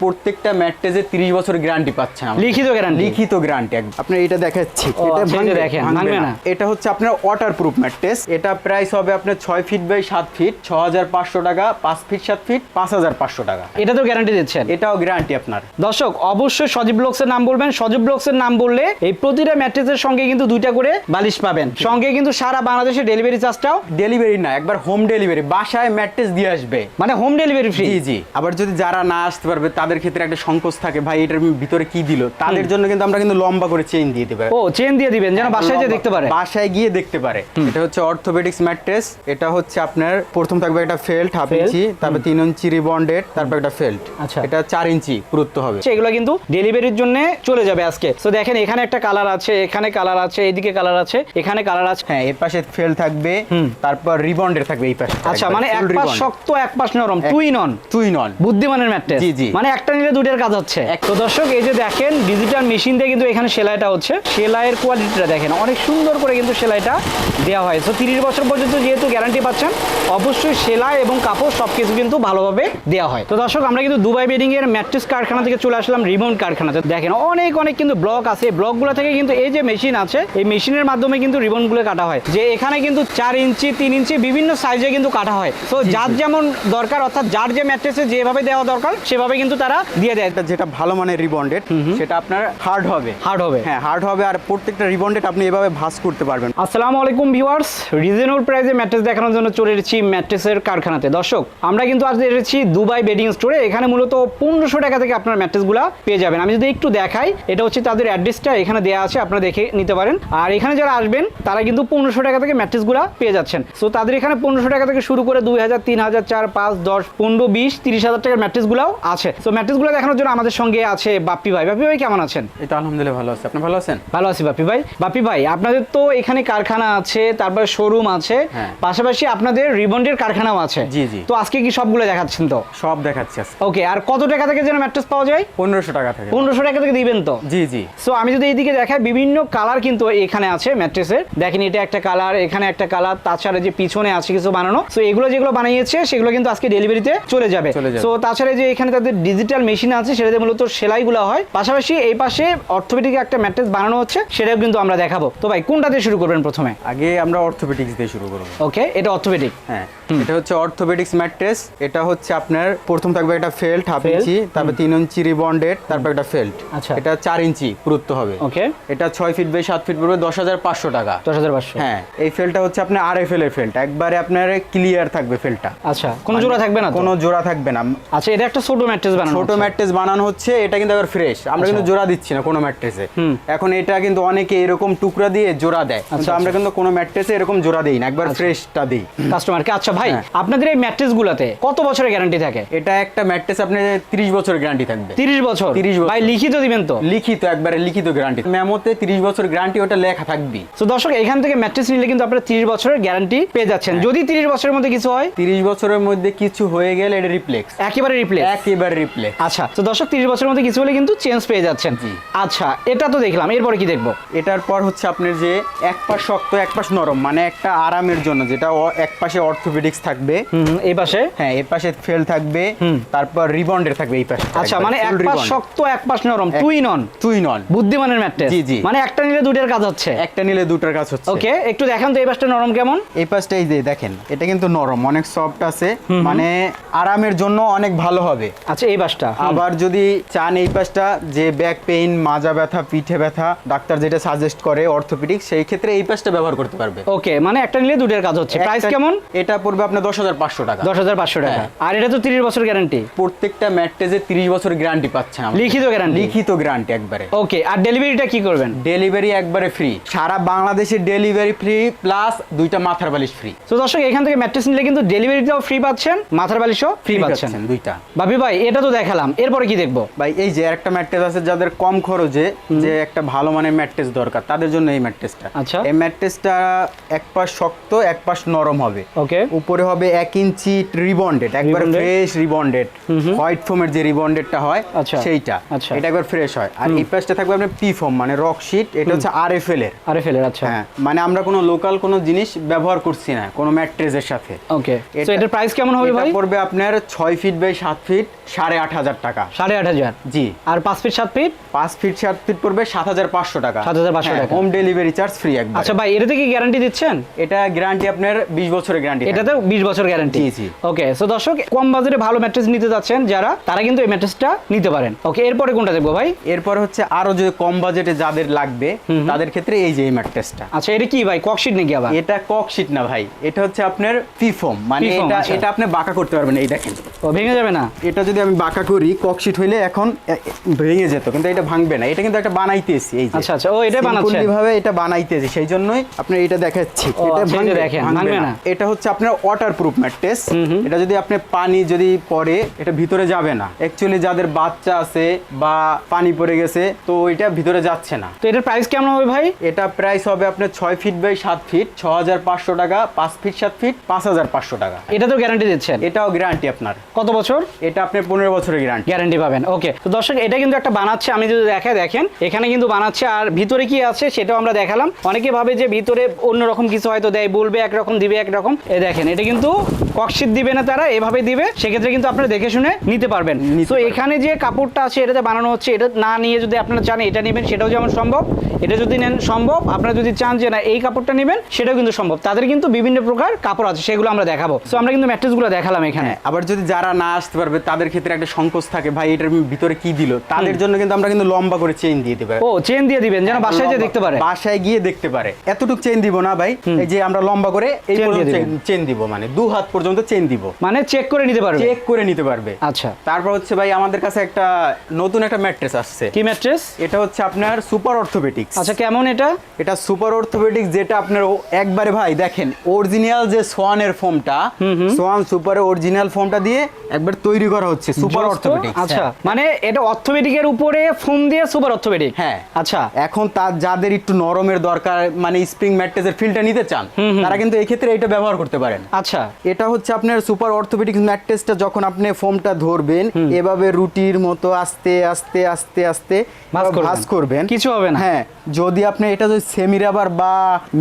প্রত্যেকটা ম্যাট্রেসে 30 বছর গ্যারান্টি পাচ্ছেন লিখিত guarantee? লিখিত গ্যারান্টি আপনার এটা দেখাচ্ছি। এটা আচ্ছা, ভাঙবে দেখেন, ভাঙবে না। এটা হচ্ছে আপনার ওয়াটার প্রুফ ম্যাট্রেস এটা প্রাইস হবে আপনার 6 ফিট বাই 7 ফিট 6500 টাকা 5 ফিট 7 ফিট 5500 টাকা। এটা তো গ্যারান্টি দিচ্ছেন? এটাও গ্যারান্টি আপনার। দর্শক অবশ্যই সজীব ব্লকসের নাম বলবেন। সজীব ব্লকসের নাম বললে এই প্রতিটা ম্যাট্রেসের সঙ্গে কিন্তু দুইটা করে বালিশ পাবেন। সঙ্গে কিন্তু সারা বাংলাদেশে ডেলিভারি চার্জটাও ডেলিভারি না একবার হোম ডেলিভারি বাসায় ম্যাট্রেস দিয়ে আসবে। মানে হোম ডেলিভারি ফ্রি জি জি। আবার যদি যারা না আসতে পারবে তাদের ক্ষেত্রে একটা সংকোচ থাকে ভাই এটার ভিতরে কি দিল? তাদের জন্য কিন্তু আমরা কিন্তু লম্বা করে চেইন দিয়ে দেবো। ও চেন দিয়ে দিবেন যেন বাসায় যে দেখতে পারে। বাসায় গিয়ে দেখতে পারে। এটা হচ্ছে অর্থোপেডিক্স ম্যাট্রেস এটা হচ্ছে আপনার প্রথম থাকবে একটা ফেল্ট হাফ ইঞ্চি তারপর তিন ইঞ্চি রিবন্ডেড তারপর একটা ফেল্ট আচ্ছা। এটা চার ইঞ্চি পুরুত্ব হবে। আচ্ছা, এগুলো কিন্তু ডেলিভারির জন্য চলে যাবে আজকে। তো দেখেন এখানে একটা কালার আছে এখানে কালার আছে এদিকে কালার আছে এখানে কালার আছে। হ্যাঁ এর পাশে ফেল থাকবে তারপর রিবন্ডের থাকবে এই পাশে। আচ্ছা মানে এক পাশ শক্ত এক পাশ নরম টুই নন। টুই নন। বুদ্ধিমানের ম্যাট্রেস জি, জি। মানে একটা নিলে দুইটার কাজ হচ্ছে। তো দর্শক, এই যে দেখেন ডিজিটাল মেশিন দিয়ে কিন্তু এখানে সেলাইটা হচ্ছে। সেলাইয়ের কোয়ালিটিটা দেখেন, অনেক সুন্দর করে কিন্তু সেলাইটা দেওয়া হয়। তো তিরিশ বছর পর্যন্ত যেহেতু গ্যারান্টি পাচ্ছেন, অবশ্যই সেলাই এবং কাপড় সব কিছু কিন্তু ভালোভাবে দেওয়া হয়। তো দর্শক, আমরা কিন্তু দুবাই বেডিং এর ম্যাট্রেস কারখানা থেকে চলে আসলাম রিবন কারখানাতে দেখেন, অনেক অনেক কিন্তু ব্লক আছে। ব্লকগুলো থেকে কিন্তু এই যে মেশিন আছে, এই মেশিনের মাধ্যমে কিন্তু রিবনগুলো কাটা হয়। যে এখানে কিন্তু চার ইঞ্চি, তিন ইঞ্চি বিভিন্ন সাইজে কিন্তু কাটা হয়। তো যার যেমন দরকার, অর্থাৎ যার যে ম্যাট্রেসে যেভাবে দেওয়া দরকার, সেভাবে কিন্তু তারা দিয়ে দেয়। যেটা ভালো মানের রিবন্ডেড সেটা আপনার হার্ড হবে। হার্ড হবে। হ্যাঁ হার্ড হবে আর প্রত্যেকটা রিবন্ডেড আপনি এভাবে ভাঁজ করতে পারবেন। আসসালামু আলাইকুম ভিউয়ার্স রিজনেবল প্রাইসে ম্যাট্রেস দেখানোর জন্য চলে এসেছি ম্যাট্রেসের কারখানাতে। দর্শক আমরা কিন্তু আজ এসেছি দুবাই বেডিং স্টোরে। এখানে মূলত পনেরোশো টাকা থেকে আপনার ম্যাট্রেসগুলো পেয়ে যাবেন। আমি যদি একটু দেখাই এটা হচ্ছে তাদের অ্যাড্রেসটা এখানে দেওয়া আছে আপনারা দেখে নিতে পারেন। আর এখানে যারা আসবেন তারা কিন্তু পনেরোশো টাকা থেকে ম্যাট্রেসগুলো পেয়ে যাচ্ছেন। সো তাদের এখানে পনেরোশো টাকা থেকে শুরু করে দুই হাজার তিন হাজার চার পাঁচ দশ পনেরো বিশ তিরিশ হাজার টাকার ম্যাট্রেসগুলোও আছে। সো ম্যাট্রেসগুলো দেখানোর জন্য আমাদের সঙ্গে আছে বাপ্পি ভাই। বাপ্পি ভাই কেমন আছেন? এটা আলহামদুলিল্লাহ ভালো আছে। আপনি ভালো আছেন? ভালো আছি বাপি ভাই। বাপি ভাই আপনাদের তো এখানে কারখানা আছে তারপরে শোরুম আছে হ্যাঁ। পাশাপাশি আপনাদের রিবন্ডের কারখানাও আছে। জি, জি। তো আজকে কি সবগুলো দেখাচ্ছেন তো? সব দেখাচ্ছি ওকে আর কত টাকা থেকে যেন ম্যাট্রেস পাওয়া যায়? পনেরোশো টাকা থেকে। পনেরোশো টাকা থেকে দিবেন তো? জি জি। সো আমি যদি এইদিকে দেখাই বিভিন্ন কালার কিন্তু এখানে আছে ম্যাট্রেসের। দেখেন এটা একটা কালার এখানে একটা কালার তাছাড়া যে পিছনে আছে কিছু বানানো। সো এগুলো যেগুলো বানিয়েছে সেগুলো কিন্তু আজকে ডেলিভারিতে চলে যাবে। চলে যাবে। সো তাছাড়া যে এখানে তাদের ডিজিটাল মেশিন আছে সেটাতে মূলত সেলাইগুলো হয়। পাশাপাশি এই পাশে অর্থোপেডিক একটা ম্যাট্রেস বানানো হচ্ছে সেটাও কিন্তু আমরা দেখাবো। তো ভাই কোনটা দিয়ে শুরু করবেন প্রথমে? আগে আমরা অর্থোপেডিক্স দিয়ে শুরু করব। ওকে এটা অর্থোপেডিক হ্যাঁ এটা হচ্ছে অর্থোপেডিক্স ম্যাট্রেস এটা হচ্ছে আপনার প্রথম থাকবে একটা ফেল্ট হাফ ইঞ্চি তারপর তিন ইঞ্চি রিবন্ডেড তারপর একটা ফেল্ট আচ্ছা। এটা চার ইঞ্চি পুরুত্ব হবে। ওকে। এটা ছয় ফিট বাই সাত ফিট পড়বে দশ হাজার পাঁচশো টাকা। দশ হাজার পাঁচশো। হ্যাঁ এই ফেলটা হচ্ছে আপনার আর এফ এল এর ফেলটা একবারে আপনার ক্লিয়ার থাকবে ফেলটা আচ্ছা কোনো জোড়া থাকবে না কোনো জোড়া থাকবে না। আচ্ছা এটা একটা ছোট ম্যাট্রেস বানানো ছোট ম্যাট্রেস বানানো হচ্ছে এটা কিন্তু আবার ফ্রেশ আমরা কিন্তু জোড়া দিচ্ছি না কোনো ম্যাট্রেসে। এখন এটা কিন্তু অনেকে এরকম টুকরা দিয়ে জোড়া দেয়। কিন্তু আচ্ছা, আমরা কিন্তু কোনো ম্যাট্রেসে এরকম জোড়া দিই না একবার ফ্রেশটা দিই। কাস্টমারকে আচ্ছা ভাই হ্যাঁ। আপনাদের এই ম্যাট্রেস গুলাতে কত বছরের গ্যারান্টি থাকে? এটা একটা ম্যাট্রেস আপনার তিরিশ বছর গ্যারান্টি থাকবে। তিরিশ বছর? 30 বছর। ভাই লিখিত দিবেন তো? লিখিত একবারে লিখিত গ্যারান্টি মেমোতে তিরিশ বছর গ্যারান্টি ওটা লেখা থাকবি তো দর্শক এখান থেকে ম্যাট্রেস নিলে কিন্তু আপনারা তিরিশ বছরের গ্যারান্টি পেয়ে যাচ্ছেন। হ্যাঁ। যদি তিরিশ বছরের মধ্যে কিছু হয়? তিরিশ বছরের মধ্যে কিছু হয়ে গেলে এটা রিপ্লেক্স একেবারে রিপ্লেস একেবারে রিপ্লেক্স আচ্ছা তো দর্শক তিরিশ বছরের মধ্যে কিছু হলে কিন্তু চেঞ্জ পেয়ে যাচ্ছেন। আচ্ছা এটা তো দেখলাম এরপরে কি দেখব? এটার পর হচ্ছে আপনার যে এক পাশ শক্ত এক পাশ নরম মানে একটা আরামের জন্য যেটা এক পাশে অর্থোপেডিক্স থাকবে। এই পাশে? হ্যাঁ এর পাশে ফেল থাকবে তারপর রিবন্ডের থাকবে এই পাশে। আচ্ছা মানে এক পাশ শক্ত এক পাশ নরম তুই নন। তুই নন। বুদ্ধিমানের ম্যাট্রেস। জি, জি। মানে একটা নিলে দুইটার কাজ হচ্ছে। একটা নিলে দুটার কাজ হচ্ছে। ওকে একটু দেখান তো এই পাশটা নরম কেমন? এই পাশটা এই যে দেখেন এটা কিন্তু নরম অনেক সফট আছে মানে আরামের জন্য অনেক ভালো হবে। আচ্ছা এই পাশটা। আবার যদি চান এই পাশটা যে ব্যাক পেইন মাজা ব্যথা পিঠে ব্যথা ডাক্তার যেটা সাজেস্ট করে অর্থোপেডিক সেই ক্ষেত্রে এই পাশটা ব্যবহার করতে পারবে। ওকে মানে একটা নিলে দুইটার কাজ হচ্ছে। প্রাইস কেমন? এটা পড়বে আপনার দশ হাজার পাঁচশো টাকা। দশ হাজার পাঁচশো টাকা। হ্যাঁ। আর এটা তো তিরিশ বছর গ্যারান্টি প্রত্যেকটা ম্যাট্রেসে তিরিশ বছর গ্যারান্টি পাচ্ছেন আমরা। লিখিত গ্যারান্টি লিখিত গ্যারান্টি একবারে। ওকে আর ডেলিভারিটা কি করবেন? ডেলিভারি একবারে ফ্রি সারা বাংলাদেশে ডেলিভারি ফ্রি প্লাস দুইটা মাথার বালিশ ফ্রি তো দর্শক এখান থেকে ম্যাট্রেস নিলে কিন্তু ডেলিভারিটাও ফ্রি পাচ্ছেন মাথার বালিশও ফ্রি পাচ্ছেন। দুইটা। ভাবি ভাই এটা তো দেখালাম। এরপরে কি দেখব? ভাই এই যে একটা ম্যাট্রেস আছে যাদের কম খরচে যে একটা ভালো মানের ম্যাট্রেস দরকার তাদের জন্য এই ম্যাট্রেসটা আচ্ছা। এই ম্যাট্রেসটা এক পাশ শক্ত এক পাশ নরম হবে। ওকে। উপরে হবে এক ইঞ্চি রিবন্ডেড একবার ফ্রেশ রিবন্ডেড হোয়াইট ফোমের যে রিবন্ডেডটা হয় আচ্ছা। সেইটা। আচ্ছা। এটা একবার ফ্রেশ হয়। আর এই পাশটা থাকবে আপনার পি ফোম মানে রক শিট এটা হচ্ছে আর এফ এল এর। আরে ফেলে আচ্ছা। হ্যাঁ মানে আমরা কোনো লোকাল কোনো জিনিস ব্যবহার করছি না কোনো ম্যাট্রেসের সাথে। ওকে। তো এটার প্রাইস কেমন হবে ভাই? পড়বে আপনার ছয় ফিট বাই সাত ফিট সাড়ে আট হাজার টাকা। সাড়ে আট হাজার? জি। আর পাঁচ ফিট সাত ফিট? পাঁচ ফিট সাত ফিট পড়বে সাত হাজার পাঁচশো টাকা। 7,500 টাকা। হোম ডেলিভারি চার্জ ফ্রি একবার। আচ্ছা ভাই এটাতে কি গ্যারান্টি দিচ্ছেন? এটা গ্যারান্টি আপনার বিশ বছরের গ্যারান্টি এটাতে বিশ বছর গ্যারান্টি জি। ওকে সো দর্শক কম বাজারে ভালো ম্যাট্রেস নিতে যাচ্ছেন যারা তারা কিন্তু এই ম্যাট্রেসটা নিতে পারেন। ওকে এরপরে কোনটা দেখব ভাই? এরপর হচ্ছে আরও যে কম বাজেটে যাদের লাগবে তাদের ক্ষেত্রে এই যে এই ম্যাট্রেসটা আচ্ছা এটা কি ভাই ককশিট নাকি আবার? এটা কক শীট না ভাই এটা হচ্ছে আপনার ফিফোম মানে এটা আচ্ছা। এটা আপনি বাঁকা করতে পারবেন এই দেখেন। ও ভেঙে যাবে না? এটা যদি আমি বাঁকা করি কক শীট হইলে এখন ভেঙে যেত কিন্তু এটা ভাঙবে না। এটা কিন্তু একটা বানাইতেছি এই যে। আচ্ছা, আচ্ছা, ও, এটা। Simply ভাবে এটা বানাইতেছি সেই জন্যই আপনার এটা দেখাচ্ছি। এটা আচ্ছা, এই ভাঙবে দেখেন, ভাঙবে ভাঙবে না। এটা হচ্ছে আপনার ওয়াটার প্রুফ ম্যাট্রেস এটা যদি আপনি পানি যদি পড়ে এটা ভিতরে যাবে না। অ্যাকচুয়ালি যাদের বাচ্চা আছে বা পানি পড়ে গেছে তো এটা ভিতরে যাচ্ছে না। তো এটার প্রাইস কেমন হবে ভাই? এটা প্রাইস হবে আপনার ছয় ফিট বাই সাত ফিট ছ হাজার পাঁচশো টাকা পাঁচ ফিট সাত ফিট পাঁচ হাজার পাঁচশো টাকা। এটা তো গ্যারান্টি দিচ্ছেন। এটাও গ্যারান্টি আপনার। কত বছর? এটা আপনার পনেরো বছরের গ্যারান্টি গ্যারান্টি পাবেন। ওকে তো দর্শক এটা কিন্তু একটা বানাচ্ছে আমি যদি দেখাই দেখেন এখানে কিন্তু বানাচ্ছে আর ভিতরে কি আছে সেটাও আমরা দেখালাম। অনেকে ভাবে যে ভিতরে অন্যরকম কিছু হয়তো দেয় বলবে একরকম দিবে একরকম। এ দেখেন এটা কিন্তু ককশিট দিবে না তারা এভাবে দিবে। সেক্ষেত্রে কিন্তু আপনারা দেখে শুনে নিতে পারবেন। তো এখানে যে কাপড়টা আছে এটাতে বানানো হচ্ছে এটা না নিয়ে যদি আপনারা চান এটা নেবেন সেটাও যেমন সম্ভব। এটা যদি নেন সম্ভব আপনারা যদি চান যে না এই কাপড়টা নেবেন সেটাও কিন্তু সম্ভব। তাদের কিন্তু বিভিন্ন প্রকার কাপড় আছে সেগুলো আমরা দেখাবো। তো আমরা কিন্তু ম্যাট্রেসগুলো দেখালাম এখানে। হ্যাঁ আবার যদি যারা না আসতে পারবে তাদের ক্ষেত্রে একটা সংকোচ থাকে ভাই এটার ভিতরে কি দিল? তাদের জন্য কিন্তু আমরা কিন্তু লম্বা করে চেইন দিয়ে দিতে ও চেন দিয়ে দিবেন যেন বাসায় যে দেখতে পারে। বাসায় গিয়ে দেখতে পারে। এতটুকু চেইন দিব না ভাই। এই যে আমরা লম্বা করে এই চেইন দিব মানে দু হাত পর্যন্ত চেইন দিব। মানে চেক করে নিতে পারবে? চেক করে নিতে পারবে। আচ্ছা। তারপর হচ্ছে ভাই আমাদের কাছে একটা নতুন একটা ম্যাট্রেস আসছে। কি ম্যাট্রেস? এটা হচ্ছে আপনার সুপার অর্থোপেটিক্স আচ্ছা কেমন এটা? এটা সুপার অর্থোপেডিক্স যেটা আপনার একবারে ভাই দেখেন অরিজিনাল যে সোয়ানের ফোমটা সোয়ান সুপার অরিজিনাল ফোমটা দিয়ে একবার তৈরি করা হচ্ছে সুপার জোস তো? অর্থোপেডিক্স আচ্ছা মানে এটা অর্থোপেডিকের উপরে ফোম দিয়ে সুপার অর্থোপেডিক? হ্যাঁ। আচ্ছা। এখন তার যাদের একটু নরমের দরকার মানে স্প্রিং ম্যাট্রেসের ফিলটা নিতে চান তারা কিন্তু এই ক্ষেত্রে এটা ব্যবহার করতে পারেন। আচ্ছা। এটা হচ্ছে আপনার সুপার অর্থোপেডিক্স ম্যাট্রেসটা যখন আপনি ফোমটা ধরবেন এভাবে রুটির মতো আস্তে আস্তে আস্তে আস্তে করবেন। কিছু হবে না। হ্যাঁ যদি আপনি এটা যদি সেমি রাবার বা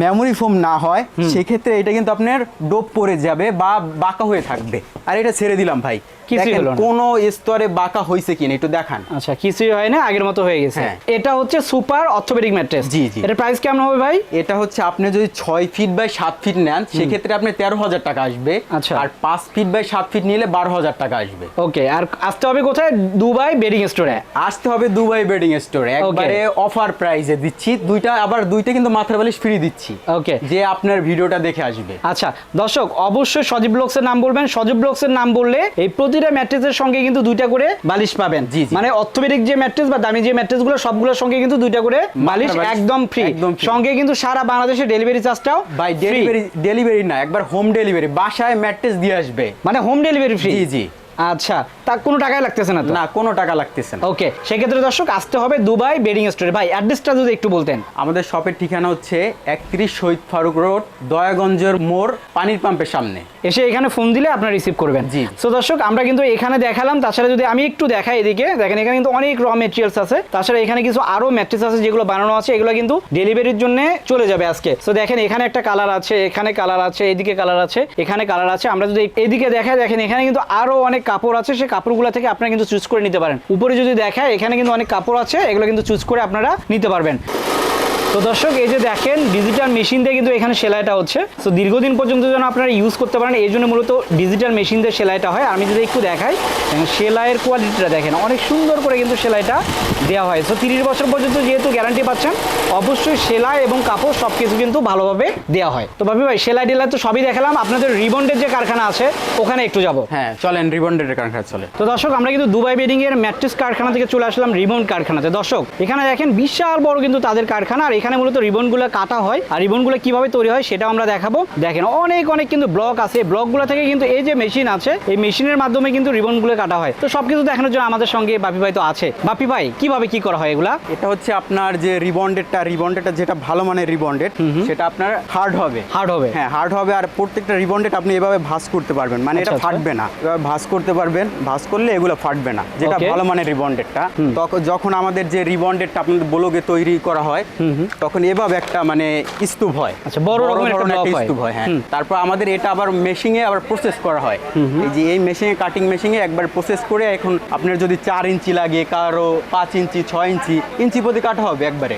মেমোরি ফোম না হয় সেক্ষেত্রে এটা কিন্তু আপনার ডোপ পড়ে যাবে বা বাঁকা হয়ে থাকবে। আর এটা ছেড়ে দিলাম ভাই। কোন স্তরে বাঁকা হয়েছে কিনা একটু দেখান। আচ্ছা কিছুই হয় না আগের মতো হয়ে গেছে। হ্যাঁ। এটা হচ্ছে সুপার অর্থোপেডিক ম্যাট্রেস জি, জি। এটা প্রাইস কেমন হবে ভাই? এটা হচ্ছে আপনি যদি ছয় ফিট বাই সাত ফিট নেন সেক্ষেত্রে আপনি তেরো হাজার টাকা আসবে। আচ্ছা। আর পাঁচ ফিট বাই সাত ফিট নিলে বারো হাজার টাকা আসবে। ওকে আর আসতে হবে কোথায়? দুবাই বেডিং স্টোরে। আসতে হবে দুবাই বেডিং স্টোরে। একবারে অফার প্রাইসে দিচ্ছি। দুইটা আবার দুইটা কিন্তু মাথার বালিশ ফ্রি দিচ্ছি। ওকে। যে আপনার ভিডিওটা দেখে আসবে। আচ্ছা দর্শক অবশ্যই সজীব ব্লগসের নাম বলবেন। সজীব ব্লগসের নাম বললে এই প্রতিটা ম্যাট্রেসের সঙ্গে কিন্তু দুইটা করে বালিশ পাবেন। মানে অর্থোপেডিক যে ম্যাট্রেস বা দামি যে ম্যাট্রেসগুলো সবগুলোর সঙ্গে কিন্তু দুইটা করে বালিশ একদম ফ্রি সঙ্গে কিন্তু সারা বাংলাদেশে ডেলিভারি চার্জটাও বাই ডেলিভারি ডেলিভারি না একবার হোম ডেলিভারি বাসায় ম্যাট্রেস দিয়ে আসবে। মানে হোম ডেলিভারি ফ্রি জি জি। আচ্ছা তা কোনো টাকাই লাগতেছে না না কোনো টাকা লাগতেছে না। ওকে সেক্ষেত্রে দর্শক আসতে হবে দুবাই বেডিং স্টোরে। ভাই অ্যাড্রেসটা যদি একটু বলতেন। আমাদের শপের ঠিকানা হচ্ছে একত্রিশ শহীদ ফারুক রোড দয়াগঞ্জের মোড় পানির পাম্পের সামনে। এসে এখানে ফোন দিলে আপনারা রিসিভ করবেন। জি। সো দর্শক আমরা কিন্তু এখানে দেখালাম তাছাড়া যদি আমি একটু দেখাই এদিকে দেখেন এখানে কিন্তু অনেক র মেটেরিয়ালস আছে। তাছাড়া এখানে কিছু আরও ম্যাট্রিক্স আছে যেগুলো বানানো আছে এগুলো কিন্তু ডেলিভারির জন্য চলে যাবে আজকে। সো দেখেন এখানে একটা কালার আছে এখানে কালার আছে এদিকে কালার আছে এখানে কালার আছে। আমরা যদি এদিকে দেখাই দেখেন এখানে কিন্তু আরও অনেক কাপড় আছে, সেই কাপড়গুলো থেকে আপনারা কিন্তু চুজ করে নিতে পারেন। উপরে যদি দেখায়, এখানে কিন্তু অনেক কাপড় আছে, এগুলো কিন্তু চুজ করে আপনারা নিতে পারবেন। তো দর্শক এই যে দেখেন ডিজিটাল মেশিন দিয়ে কিন্তু এখানে সেলাইটা হচ্ছে। তো দীর্ঘদিন পর্যন্ত যেন আপনারা ইউজ করতে পারেন এই জন্য মূলত ডিজিটাল মেশিন দিয়ে সেলাইটা হয়। আমি যদি একটু দেখাই সেলাইয়ের কোয়ালিটিটা দেখেন অনেক সুন্দর করে কিন্তু সেলাইটা দেওয়া হয়। তো তিরিশ বছর পর্যন্ত যেহেতু গ্যারান্টি পাচ্ছেন অবশ্যই সেলাই এবং কাপড় সব কিছু কিন্তু ভালোভাবে দেওয়া হয়। তো ভাবি ভাই সেলাই টেলাই তো সবই দেখালাম। আপনাদের রিবন্ডের যে কারখানা আছে ওখানে একটু যাব। হ্যাঁ চলেন রিবন্ডের কারখানা চলে তো দর্শক আমরা কিন্তু দুবাই বেডিং এর ম্যাট্রিক্স কারখানা থেকে চলে আসলাম রিবন কারখানাতে। দর্শক এখানে দেখেন বিশাল বড় কিন্তু তাদের কারখানা আর এখানে মূলত রিবনগুলো কাটা হয়। আর রিবনগুলো কীভাবে তৈরি হয় সেটাও আমরা দেখাবো। দেখেন অনেক অনেক কিন্তু ব্লক আছে। ব্লকগুলো থেকে কিন্তু এই যে মেশিন আছে এই মেশিনের মাধ্যমে কিন্তু রিবনগুলো কাটা হয়। তো সবকিছু দেখানোর জন্য আমাদের সঙ্গে বাপি ভাই তো আছে। বাপি ভাই কীভাবে কি করা হয় এগুলা? এটা হচ্ছে আপনার যে রিবন্ডেডটা রিবন্ডেডটা যেটা ভালো মানের রিবন্ডেড সেটা আপনার হার্ড হবে। হার্ড হবে। হ্যাঁ হার্ড হবে আর প্রত্যেকটা রিবন্ডেড আপনি এভাবে ভাঁজ করতে পারবেন। মানে এটা আচ্ছা, আচ্ছা। ফাটবে না। এভাবে ভাঁজ করতে পারবেন ভাঁজ করলে এগুলো ফাটবে না। যেটা ভালো মানের রিবন্ডেডটা তখন যখন আমাদের যে রিবন্ডেডটা আপনাদের ব্লগে তৈরি করা হয় তখন এভাবে একটা মানে স্তূপ হয়। আচ্ছা, বড় রকমের একটা। স্তূপ হয় হ্যাঁ। তারপর আমাদের এটা আবার মেশিনে আবার প্রসেস করা হয়। এই যে এই মেশিনে কাটিং মেশিনে একবার প্রসেস করে এখন আপনার যদি চার ইঞ্চি লাগে কারও পাঁচ ইঞ্চি ছয় ইঞ্চি ইঞ্চি প্রতি কাটা হবে একবারে।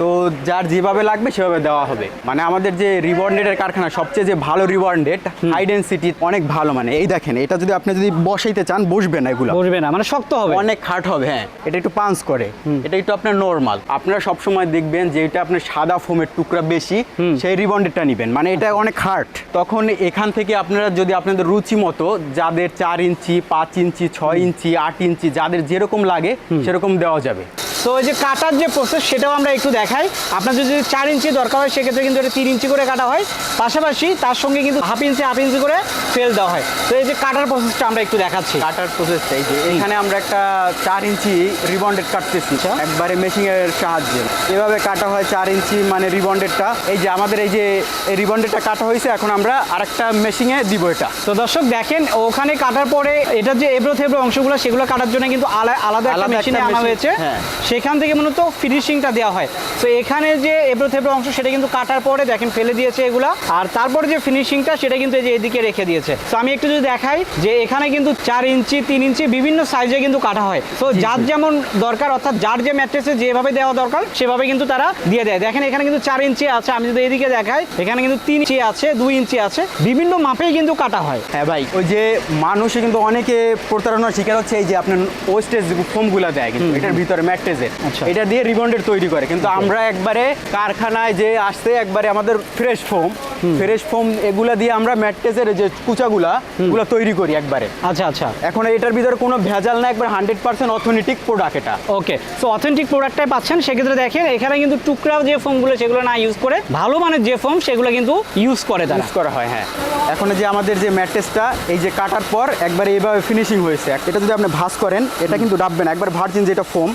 তো যার যেভাবে লাগবে সেভাবে দেওয়া হবে। মানে আমাদের যে রিবন্ডেডের কারখানা সবচেয়ে যে ভালো রিবন্ডেড হাই ডেন্সিটি অনেক ভালো মানে। এই দেখেন এটা যদি আপনি যদি বসাইতে চান বসবে না এগুলো। বসবে না মানে শক্ত হবে। অনেক খাট হবে হ্যাঁ। এটা একটু পাঞ্চ করে। এটা একটু আপনার নর্মাল আপনারা সবসময় দেখবেন যে এটা আপনার সাদা ফোমের টুকরা বেশি সেই রিবন্ডেডটা নেবেন। মানে এটা অনেক হার্ড। তখন এখান থেকে আপনারা যদি আপনাদের রুচি মতো যাদের চার ইঞ্চি পাঁচ ইঞ্চি ছয় ইঞ্চি আট ইঞ্চি যাদের যেরকম লাগে সেরকম দেওয়া যাবে। তো এই যে কাটার যে প্রসেস সেটাও আমরা একটু দেখাই। আপনার যদি চার ইঞ্চি দরকার হয় সেক্ষেত্রে কিন্তু এটা তিন ইঞ্চি করে কাটা হয়। পাশাপাশি তার সঙ্গে কিন্তু হাফ ইঞ্চি হাফ ইঞ্চি করে ফেল দেওয়া হয়। তো এই যে কাটার প্রসেসটা আমরা একটু দেখাচ্ছি। কাটার প্রসেসটা এই যে এখানে আমরা একটা চার ইঞ্চি রিবন্ডেড কাটতেছি। আচ্ছা। একবারে মেশিনের সাহায্যে। এভাবে কাটা হয় চার ইঞ্চি মানে রিবন্ডেডটা। এই যে আমাদের এই যে এই রিবন্ডেডটা কাটা হয়েছে এখন আমরা আরেকটা মেশিনে দিব এটা। তো দর্শক দেখেন ওখানে কাটার পরে এটার যে এবড়ো থেবড়ো অংশগুলো সেগুলো কাটার জন্য কিন্তু আলা- আলাদা আলাদা মেশিনে আনা হয়েছে। হ্যাঁ। সেখান থেকে মূলত ফিনিশিংটা দেওয়া হয়। তো এখানে যে এবড়ো থেবড়ো অংশ সেটা কিন্তু কাটার পরে দেখেন ফেলে দিয়েছে এগুলা। আর তারপরে যে ফিনিশিংটা সেটা কিন্তু এই যে এদিকে রেখে দিয়েছে। তো আমি একটু যদি দেখাই যে এখানে কিন্তু চার ইঞ্চি তিন ইঞ্চি বিভিন্ন সাইজে কিন্তু কাটা হয়। তো যার যেমন দরকার অর্থাৎ যার যে ম্যাট্রেসে যেভাবে দেওয়া দরকার সেভাবে কিন্তু তারা দিয়ে দেয়। দেখেন এখানে কিন্তু চার ইঞ্চি আছে। আমি যদি এদিকে দেখাই এখানে কিন্তু তিন ইঞ্চি আছে দুই ইঞ্চি আছে। বিভিন্ন মাপেই কিন্তু কাটা হয়। হ্যাঁ ভাই ওই যে মানুষে কিন্তু অনেকে প্রতারণার শিকার হচ্ছে এই যে আপনার ওয়েস্টেজ ফোমগুলো দেয় কিন্তু এটার ভিতরে ম্যাট্রেসের। আচ্ছা। এটা দিয়ে রিবন্ডের তৈরি করে। কিন্তু আমরা একবারে কারখানায় যে আসতে একবারে আমাদের ফ্রেশ ফোম। ফ্রেশ ফোম এগুলা দিয়ে আমরা ম্যাট্রেসের যে কুচাগুলা এগুলো তৈরি করি একবারে। আচ্ছা আচ্ছা। এখন এটার ভিতরে কোনো ভেজাল না একবার হান্ড্রেড পার্সেন্ট অথেন্টিক প্রোডাক্ট এটা। ওকে সো অথেন্টিক প্রোডাক্টটাই পাচ্ছেন সেক্ষেত্রে দেখেন এখানে কিন্তু টুকরা যে ফোমগুলো সেগুলো না ইউজ করে ভালো মানের যে ফোম সেগুলো কিন্তু ইউজ করে তারা। ইউজ করা হয় হ্যাঁ। এখন যে আমাদের যে ম্যাট্রেসটা এই যে কাটার পর একবার এইভাবে ফিনিশিং হয়েছে। এটা যদি আপনি ভাঁজ করেন এটা কিন্তু ডাববে না। একবার ভার্জিন যেটা ফোম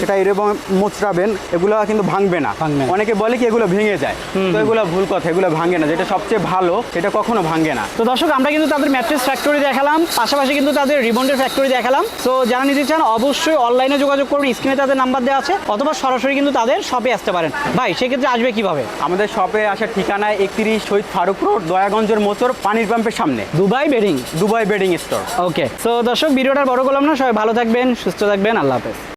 সেটা এরকম মোচড়াবেন এগুলো কিন্তু ভাঙবে না। ভাঙবে না। অনেকে বলে কি এগুলো ভেঙে যায়। তো এগুলো ভুল কথা এগুলো ভাঙে না। যেটা সবচেয়ে ভালো সেটা কখনো ভাঙে না। তো দর্শক আমরা কিন্তু তাদের ম্যাট্রেস ফ্যাক্টরি দেখালাম পাশাপাশি কিন্তু তাদের রিবন্ডের ফ্যাক্টরি দেখালাম। তো যারা নিতে চান অবশ্যই অনলাইনে যোগাযোগ করুন স্ক্রিনে তাদের নাম্বার দেওয়া আছে অথবা সরাসরি কিন্তু তাদের শপে আসতে পারেন। ভাই সেক্ষেত্রে আসবে কীভাবে? আমাদের শপে আসার ঠিকানা একত্রিশ শহীদ ফারুক রোড দয়াগঞ্জের মোচর পানির পাম্পের সামনে। Dubai bedding? Dubai bedding store okay তো দর্শক ভিডিওটা বড় করলাম না সবাই ভালো থাকবেন সুস্থ থাকবেন আল্লাহ হাফেজ।